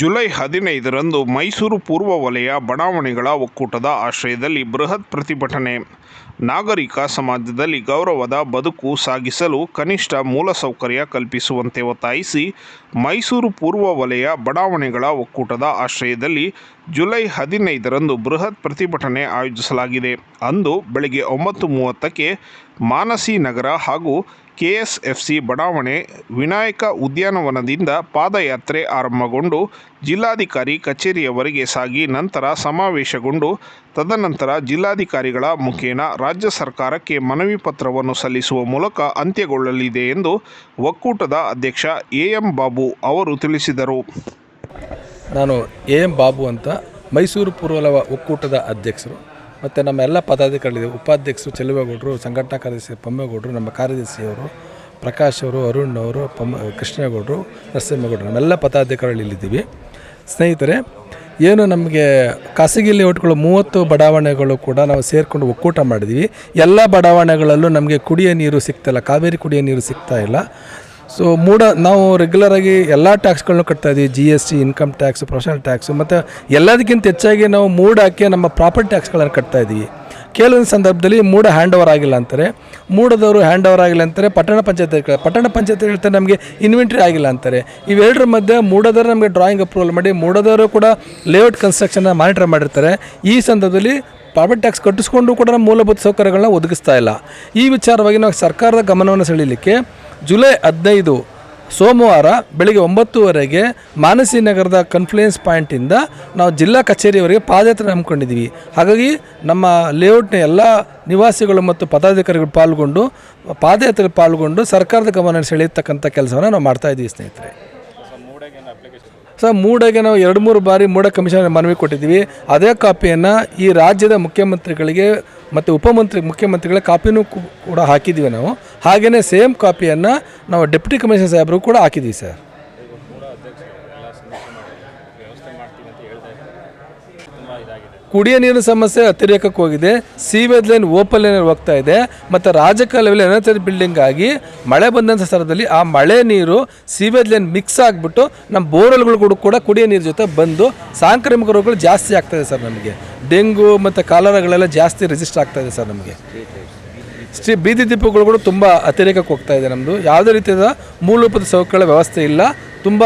July ಹದಿನೈದರಂದು ಮೈಸೂರು ಪೂರ್ವ ವಲಯ ಬಡಾವಣೆಗಳ ಒಕ್ಕೂಟದ ಆಶ್ರಯದಲ್ಲಿ ಬೃಹತ್ ಪ್ರತಿಭಟನೆ. ನಾಗರಿಕ ಸಮಾಜದಲ್ಲಿ ಗೌರವದ ಬದುಕು ಸಾಗಿಸಲು ಕನಿಷ್ಠ ಮೂಲಸೌಕರ್ಯ ಕಲ್ಪಿಸುವಂತೆ ಒತ್ತಾಯಿಸಿ ಮೈಸೂರು ಪೂರ್ವ ವಲಯ ಬಡಾವಣೆಗಳ ಒಕ್ಕೂಟದ ಆಶ್ರಯದಲ್ಲಿ ಜುಲೈ ಹದಿನೈದರಂದು ಬೃಹತ್ ಪ್ರತಿಭಟನೆ ಆಯೋಜಿಸಲಾಗಿದೆ. ಅಂದು ಬೆಳಗ್ಗೆ ಒಂಬತ್ತು ಮೂವತ್ತಕ್ಕೆ ಮಾನಸಿ ನಗರ ಹಾಗೂ ಕೆಎಸ್ಎಫ್ಸಿ ಬಡಾವಣೆ ವಿನಾಯಕ ಉದ್ಯಾನವನದಿಂದ ಪಾದಯಾತ್ರೆ ಆರಂಭಗೊಂಡು ಜಿಲ್ಲಾಧಿಕಾರಿ ಕಚೇರಿಯವರೆಗೆ ಸಾಗಿ ನಂತರ ಸಮಾವೇಶಗೊಂಡು ತದನಂತರ ಜಿಲ್ಲಾಧಿಕಾರಿಗಳ ಮುಖೇನ ರಾಜ್ಯ ಸರ್ಕಾರಕ್ಕೆ ಮನವಿ ಪತ್ರವನ್ನು ಸಲ್ಲಿಸುವ ಮೂಲಕ ಅಂತ್ಯಗೊಳ್ಳಲಿದೆ ಎಂದು ಒಕ್ಕೂಟದ ಅಧ್ಯಕ್ಷ ಎ ಎಂ ಬಾಬು ಅವರು ತಿಳಿಸಿದರು. ನಾನು ಎ ಎಂ ಬಾಬು ಅಂತ ಮೈಸೂರು ಪೂರ್ವಲವ ಒಕ್ಕೂಟದ ಅಧ್ಯಕ್ಷರು. ಮತ್ತು ನಮ್ಮ ಎಲ್ಲ ಪದಾಧಿಕಾರಿಗಳಿದೆ. ಉಪಾಧ್ಯಕ್ಷರು, ಚೆಲುವೇಗೌಡರು, ಸಂಘಟನಾ ಕಾರ್ಯದರ್ಶಿ ಪಮ್ಮೇಗೌಡರು, ನಮ್ಮ ಕಾರ್ಯದರ್ಶಿಯವರು ಪ್ರಕಾಶ್ ಅವರು, ಅರುಣ್ ಅವರು ಪಮ್ಮ ಕೃಷ್ಣೇಗೌಡರು, ನರಸಿಂಹಗೌಡರು ನಮ್ಮೆಲ್ಲ ಪದಾಧಿಕಾರಿಗಳು ಇಲ್ಲಿದ್ದೀವಿ. ಸ್ನೇಹಿತರೆ, ಏನು ನಮಗೆ ಖಾಸಗಿಯಲ್ಲಿ ಲೇಔಟ್ಗಳು ಮೂವತ್ತು ಬಡಾವಣೆಗಳು ಕೂಡ ನಾವು ಸೇರಿಕೊಂಡು ಒಕ್ಕೂಟ ಮಾಡಿದ್ದೀವಿ. ಎಲ್ಲ ಬಡಾವಣೆಗಳಲ್ಲೂ ನಮಗೆ ಕುಡಿಯೋ ನೀರು ಸಿಗ್ತಾಯಿಲ್ಲ ಕಾವೇರಿ ಕುಡಿಯೋ ನೀರು ಸಿಗ್ತಾ ಇಲ್ಲ. ಸೊ ಮೂಡ, ನಾವು ರೆಗ್ಯುಲರಾಗಿ ಎಲ್ಲ ಟ್ಯಾಕ್ಸ್ಗಳನ್ನು ಕಟ್ತಾ ಇದ್ದೀವಿ G S T income tax professional tax ಮತ್ತು ಎಲ್ಲದಕ್ಕಿಂತ ಹೆಚ್ಚಾಗಿ ನಾವು ಮೂಡಕ್ಕೆ ನಮ್ಮ ಪ್ರಾಪರ್ಟಿ ಟ್ಯಾಕ್ಸ್ಗಳನ್ನು ಕಟ್ತಾ ಇದ್ದೀವಿ ಕೆಲವೊಂದು ಸಂದರ್ಭದಲ್ಲಿ ಮೂಡ ಹ್ಯಾಂಡ್ ಓವರ್ ಆಗಿಲ್ಲ ಅಂತಾರೆ. ಮೂಡದವರು ಹ್ಯಾಂಡ್ ಓವರ್ ಆಗಿಲ್ಲ ಅಂತಾರೆ. ಪಟ್ಟಣ ಪಂಚಾಯತ್ ಪಟ್ಟಣ ಪಂಚಾಯತ್ ಹೇಳ್ತಾರೆ ನಮಗೆ ಇನ್ವೆಂಟ್ರಿ ಆಗಿಲ್ಲ ಅಂತಾರೆ. ಇವೆರಡರ ಮಧ್ಯೆ ಮೂಡದವರು ನಮಗೆ ಡ್ರಾಯಿಂಗ್ ಅಪ್ರೂವಲ್ ಮಾಡಿ, ಮೂಡದವರು ಕೂಡ ಲೇಔಟ್ ಕನ್ಸ್ಟ್ರಕ್ಷನ್ನ ಮಾನಿಟರ್ ಮಾಡಿರ್ತಾರೆ. ಈ ಸಂದರ್ಭದಲ್ಲಿ ಪ್ರಾಪರ್ಟಿ ಟ್ಯಾಕ್ಸ್ ಕಟ್ಟಿಸ್ಕೊಂಡು ಕೂಡ ನಮ್ಮ ಮೂಲಭೂತ ಸೌಕರ್ಯಗಳನ್ನ ಒದಗಿಸ್ತಾ ಇಲ್ಲ. ಈ ವಿಚಾರವಾಗಿ ನಾವು ಸರ್ಕಾರದ ಗಮನವನ್ನು ಸೆಳೀಲಿಕ್ಕೆ ಜುಲೈ ಹದಿನೈದು ಸೋಮವಾರ ಬೆಳಗ್ಗೆ ಒಂಬತ್ತುವರೆಗೆ ಮಾನಸಿ ನಗರದ ಕನ್ಫ್ಲುಯೆನ್ಸ್ ಪಾಯಿಂಟಿಂದ ನಾವು ಜಿಲ್ಲಾ ಕಚೇರಿಯವರೆಗೆ ಪಾದಯಾತ್ರೆ ಹಮ್ಮಿಕೊಂಡಿದ್ದೀವಿ. ಹಾಗಾಗಿ ನಮ್ಮ ಲೇಔಟ್ನ ಎಲ್ಲ ನಿವಾಸಿಗಳು ಮತ್ತು ಪದಾಧಿಕಾರಿಗಳು ಪಾಲ್ಗೊಂಡು ಪಾದಯಾತ್ರೆ ಪಾಲ್ಗೊಂಡು ಸರ್ಕಾರದ ಗಮನ ಸೆಳೆಯತಕ್ಕಂಥ ಕೆಲಸವನ್ನು ನಾವು ಮಾಡ್ತಾ ಇದ್ದೀವಿ ಸ್ನೇಹಿತರೆ. ಸರ್, ಮೂಡಗೆ ನಾವು ಎರಡು ಮೂರು ಬಾರಿ ಮೂಡ ಕಮಿಷನ್ ಮನವಿ ಕೊಟ್ಟಿದ್ದೀವಿ. ಅದೇ ಕಾಪಿಯನ್ನು ಈ ರಾಜ್ಯದ ಮುಖ್ಯಮಂತ್ರಿಗಳಿಗೆ ಮತ್ತು ಉಪಮಂತ್ರಿ ಮುಖ್ಯಮಂತ್ರಿಗಳ ಕಾಪಿನೂ ಕೂಡ ಹಾಕಿದ್ದೀವಿ ನಾವು. ಹಾಗೆಯೇ ಸೇಮ್ ಕಾಪಿಯನ್ನು ನಾವು ಡೆಪ್ಟಿ ಕಮಿಷನರ್ ಸಾಹೇಬರು ಕೂಡ ಹಾಕಿದ್ದೀವಿ ಸರ್. ಕುಡಿಯೋ ನೀರಿನ ಸಮಸ್ಯೆ ಅತಿರೇಕಕ್ಕೆ ಹೋಗಿದೆ. ಸೀವೇಜ್ ಲೈನ್ ಓಪನ್ ಲೈನ್ ಹೋಗ್ತಾ ಇದೆ. ಮತ್ತು ರಾಜಕ ಲೆವೆಲ್ ಎನರ್ಜಿ ಬಿಲ್ಡಿಂಗ್ ಆಗಿ ಮಳೆ ಬಂದಂಥ ಸ್ಥಳದಲ್ಲಿ ಆ ಮಳೆ ನೀರು ಸೀವೇಜ್ ಲೈನ್ ಮಿಕ್ಸ್ ಆಗಿಬಿಟ್ಟು ನಮ್ಮ ಬೋರ್ವೆಲ್ಗಳು ಕೂಡ ಕುಡಿಯೋ ನೀರು ಜೊತೆ ಬಂದು ಸಾಂಕ್ರಾಮಿಕ ರೋಗಗಳು ಜಾಸ್ತಿ ಆಗ್ತಾಯಿದೆ ಸರ್ ನಮಗೆ. ಡೆಂಗು ಮತ್ತು ಕಾಲರಗಳೆಲ್ಲ ಜಾಸ್ತಿ ರಿಜಿಸ್ಟರ್ ಆಗ್ತಾ ಇದೆ ಸರ್ ನಮಗೆ. ಸ್ಟ್ರೀ ಬೀದಿ ದೀಪಗಳು ಕೂಡ ತುಂಬ ಅತಿರೇಕಕ್ಕೆ ಹೋಗ್ತಾ ಇದೆ ನಮ್ಮದು ಯಾವುದೇ ರೀತಿಯಾದ ಮೂಲಭೂತ ಸೌಕರ್ಯ ವ್ಯವಸ್ಥೆ ಇಲ್ಲ. ತುಂಬ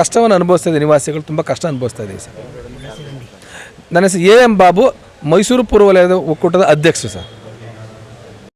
ಕಷ್ಟವನ್ನು ಅನುಭವಿಸ್ತಾ ಇದೆ ನಿವಾಸಿಗಳು. ತುಂಬ ಕಷ್ಟ ಅನುಭವಿಸ್ತಾ ಇದ್ದೀವಿ ಸರ್. ನನ್ನ ಹೆಸರು ಎ ಎಂ ಬಾಬು ಮೈಸೂರು ಪೂರ್ವ ವಲಯದ ಒಕ್ಕೂಟದ ಅಧ್ಯಕ್ಷ ಸರ್.